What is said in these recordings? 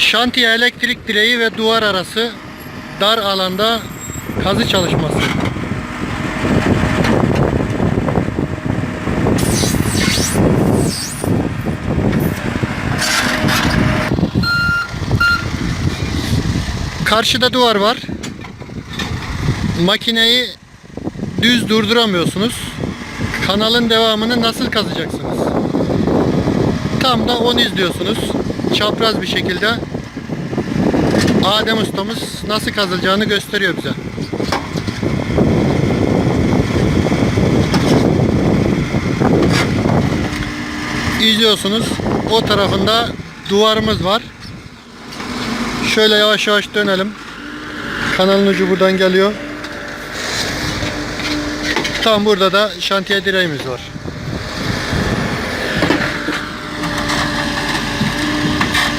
Şantiye elektrik direği ve duvar arası dar alanda kazı çalışması. Karşıda duvar var. Makineyi düz durduramıyorsunuz. Kanalın devamını nasıl kazacaksınız? Tam da onu izliyorsunuz. Çapraz bir şekilde Adem ustamız nasıl kazılacağını gösteriyor bize. İzliyorsunuz. O tarafında duvarımız var. Şöyle yavaş yavaş dönelim. Kanalın ucu buradan geliyor. Tam burada da şantiye direğimiz var.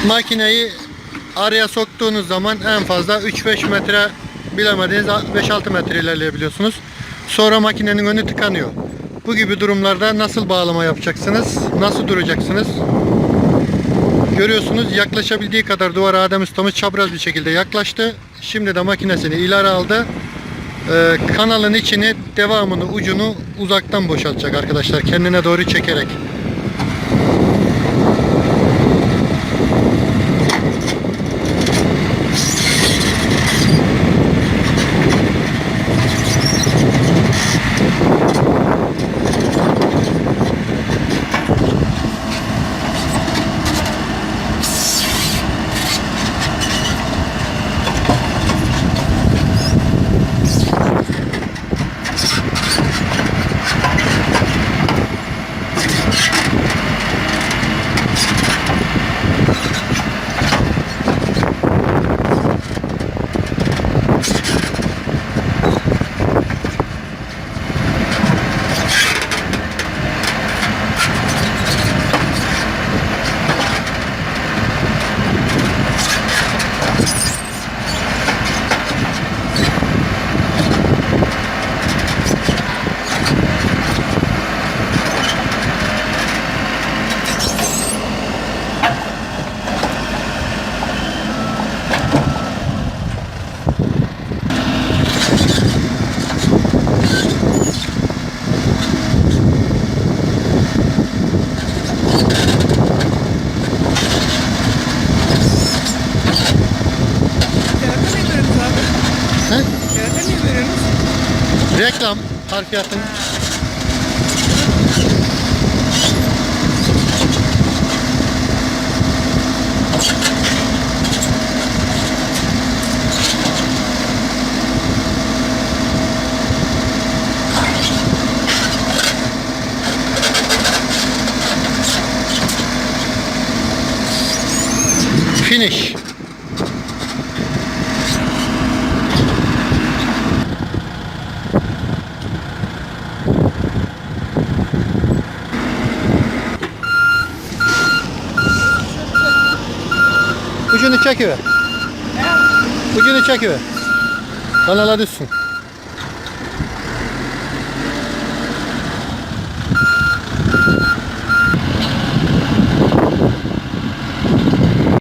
Makineyi araya soktuğunuz zaman en fazla 3-5 metre bilemediğiniz 5-6 metre ilerleyebiliyorsunuz. Sonra makinenin önü tıkanıyor. Bu gibi durumlarda nasıl bağlama yapacaksınız? Nasıl duracaksınız? Görüyorsunuz yaklaşabildiği kadar duvara Adem ustamız çapraz bir şekilde yaklaştı. Şimdi de makinesini ileri aldı. Ee, kanalın içini devamını ucunu uzaktan boşaltacak arkadaşlar kendine doğru çekerek. Reklam harfiyatın. Finish. Çekiver. Ucunu çekiver. Kanala düşsün.